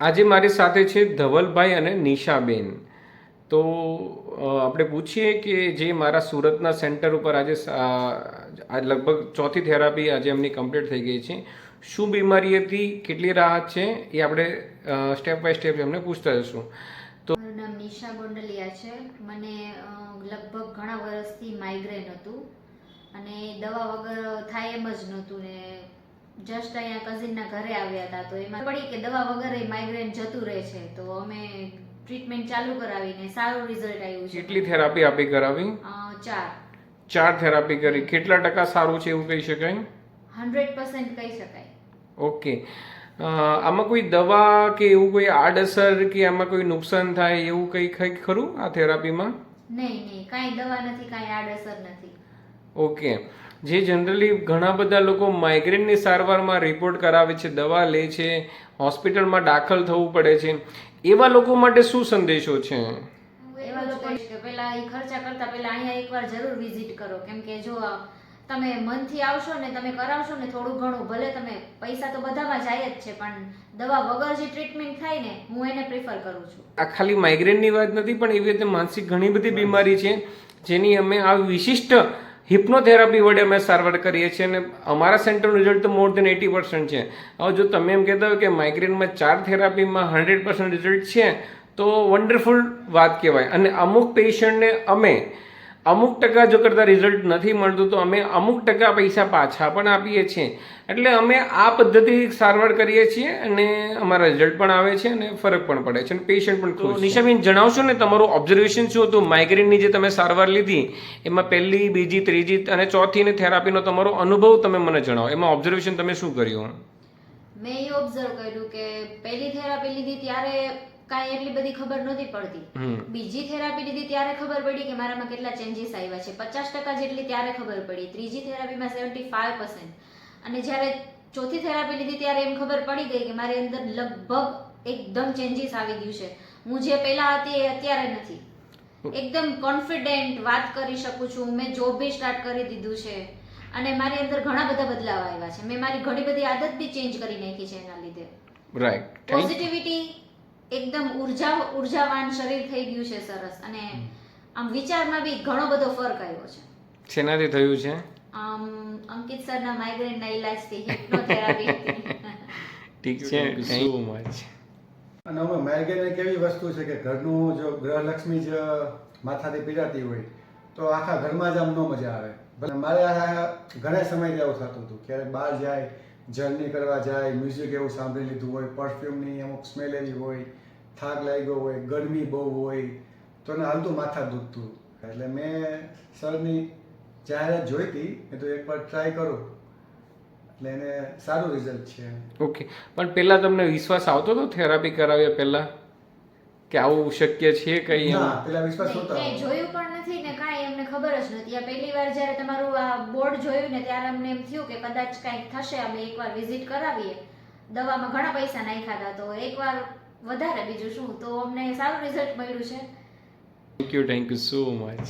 આજે મારી સાથે છે ધવલભાઈ અને નિશાબેન. તો આપણે પૂછીએ કે જે મારા સુરતના સેન્ટર ઉપર આજે લગભગ ચોથી થેરાપી આજે એમની કમ્પ્લીટ થઈ ગઈ છે. શું બીમારી હતી કેટલી રાહત છે એ આપણે સ્ટેપ બાય સ્ટેપ એમને પૂછતા જશું. મારું નામ નિશા ગોંડલિયા છે. મને લગભગ ઘણા વર્ષથી માઇગ્રેન હતું. અને દવા વગર થાય એમ જ નહોતું ને જસ્ટ અહીંયા કઝિનના ઘરે આવ્યા હતા તો એમાં પડી કે દવા વગર એ માઇગ્રેન જતું રહે છે. તો અમે ટ્રીટમેન્ટ ચાલુ કરાવીને સારું રિઝલ્ટ આવ્યું છે. કેટલી થેરાપી આપી કરાવી? ચાર. ચાર થેરાપી કરી. કેટલા ટકા સારું છે એવું કહી શકાય? હંડ્રેડ પર્સન્ટ કહી શકાય. ઓકે. આમાં કોઈ દવા કે એવું કોઈ આડઅસર કે આમાં કોઈ નુકસાન થાય એવું કંઈ કંઈ ખરું આ થેરાપીમાં નહીં નહીં. કાંઈ દવા નથી કાંઈ આડઅસર નથી. ઓકે. જે જનરલી ઘણા બધા લોકો માઇગ્રેનની સારવારમાં રિપોર્ટ કરાવે છે દવા લે છે હોસ્પિટલમાં દાખલ થવું પડે છે. એવા લોકો માટે શું સંદેશો છે? એવા લોકો પહેલા એ ખર્ચા કરતા પહેલા અહીંયા એકવાર જરૂર વિઝિટ કરો. કેમ કે જો તમે મનથી આવશો ને તમે કરાવશો ને થોડું ઘણું ભલે તમે પૈસા તો બધામાં જાય જ છે પણ દવા વગર જે ટ્રીટમેન્ટ થાય ને હું એને પ્રિફર કરું છું. આ ખાલી માઇગ્રેનની વાત નથી પણ એવી રીતે માનસિક ઘણી બધી બીમારી છે જેની અમે આ વિશિષ્ટ હિપ્નોથેરાપી વડે અમે સારવાર કરીએ છીએ અને અમારા સેન્ટરનું રિઝલ્ટ તો મોર દેન એટી પર્સન્ટ છે. હવે જો તમે એમ કહેતા હોય કે માઇગ્રેનમાં ચાર થેરાપીમાં હંડ્રેડ પર્સન્ટ રિઝલ્ટ છે, તો વન્ડરફુલ વાત કહેવાય. અને અમુક પેશન્ટને અમે અમુક ટકા જો કરતાં રિઝલ્ટ નથી મળતું તો અમે અમુક ટકા પૈસા પાછા પણ આપીએ છીએ. એટલે અમે આ પદ્ધતિ સારવાર કરીએ છીએ અને અમારા રિઝલ્ટ પણ આવે છે અને ફરક પણ પડે છે અને પેશન્ટ પણ ખુશ નિશાબેન જણાવશો ને તમારું ઓબ્ઝર્વેશન શું હતું? માઇગ્રેનની જે તમે સારવાર લીધી એમાં પહેલી બીજી ત્રીજી અને ચોથી ને થેરાપીનો તમારો અનુભવ તમે મને જણાવો. એમાં ઓબ્ઝર્વેશન તમે શું કર્યું? મેં એ ઓબ્ઝર્વ કર્યું કે પહેલી થેરાપી લીધી ત્યારે કાંઈ એટલી બધી ખબર નહોતી પડતી. બીજી થેરાપી લીધી ત્યારે ખબર પડી કે મારામાં કેટલા ચેન્જીસ આવ્યા છે. પચાસ ટકા જેટલી ત્યારે ખબર પડી. ત્રીજી થેરાપીમાં સેવન્ટી ફાઈવ અને જ્યારે ચોથી થેરાપી લીધી ત્યારે એમ ખબર પડી ગઈ કે મારી અંદર લગભગ એકદમ ચેન્જીસ આવી ગયું છે. હું જે પહેલા હતી એ અત્યારે નથી. એકદમ કોન્ફિડન્ટ વાત કરી શકું છું. મેં જોબ બી સ્ટાર્ટ કરી દીધું છે. અને મારી અંદર ઘણા બધા બદલાવ આવ્યા છે. મેં મારી ઘણી બધી આદત બી ચેન્જ કરી નાખી છે એના લીધે. રાઈટ પોઝિટિવિટી એકદમ ઊર્જા ઉર્જાવાન શરીર થઈ ગયું છે સરસ. અને આમ વિચારમાં બી ઘણો બધો ફરક આવ્યો છે. શેનાથી થયું છે? આમ અંકિત સરના માઇગ્રેનના ઇલાજથી હિપ્નોથેરાપી ઠીક છે થેન્ક યુ મચ અને હવે માઇગ્રેન એક એવી વસ્તુ છે કે ઘરનું જો ગ્રહલક્ષ્મી જ માથાથી પીડાતી હોય તો આખા ઘરમાં જ આમ ન મજા આવે. ભલે મારે ઘણા સમયથી આવું થતું હતું ક્યારેક બહાર જાય જર્ની કરવા જાય મ્યુઝિક એવું સાંભળી લીધું હોય પરફ્યુમની અમુક સ્મેલ એવી હોય, થાક લાગ્યો હોય, ગરમી બહુ હોય, તો એને હાલતું માથા દુખતું. એટલે મેં સરની જાહેરાત જોઈ હતી, મેં તો એકવાર ટ્રાય કરું. એટલે એને સારું રિઝલ્ટ છે. ઓકે પણ પહેલાં તમને વિશ્વાસ આવતો હતો થેરાપી કરાવ્યા પહેલા? કે આવું શક્ય છે કઈ? ના પેલા વિશ્વાસ નહોતો. જોયું પણ નથી ને કાંઈ અમને ખબર જ નથી. આ પહેલી વાર જ્યારે તમારું આ બોર્ડ જોયું ને ત્યારે અમને એમ થયું કે કદાચ કાંઈક થશે અમે એકવાર વિઝિટ કરાવીએ. દવામાં ઘણા પૈસા નાખ્યા હતા તો એકવાર વધારે બીજું શું? તો અમને સારું રિઝલ્ટ મળ્યું છે. Thank you thank you so much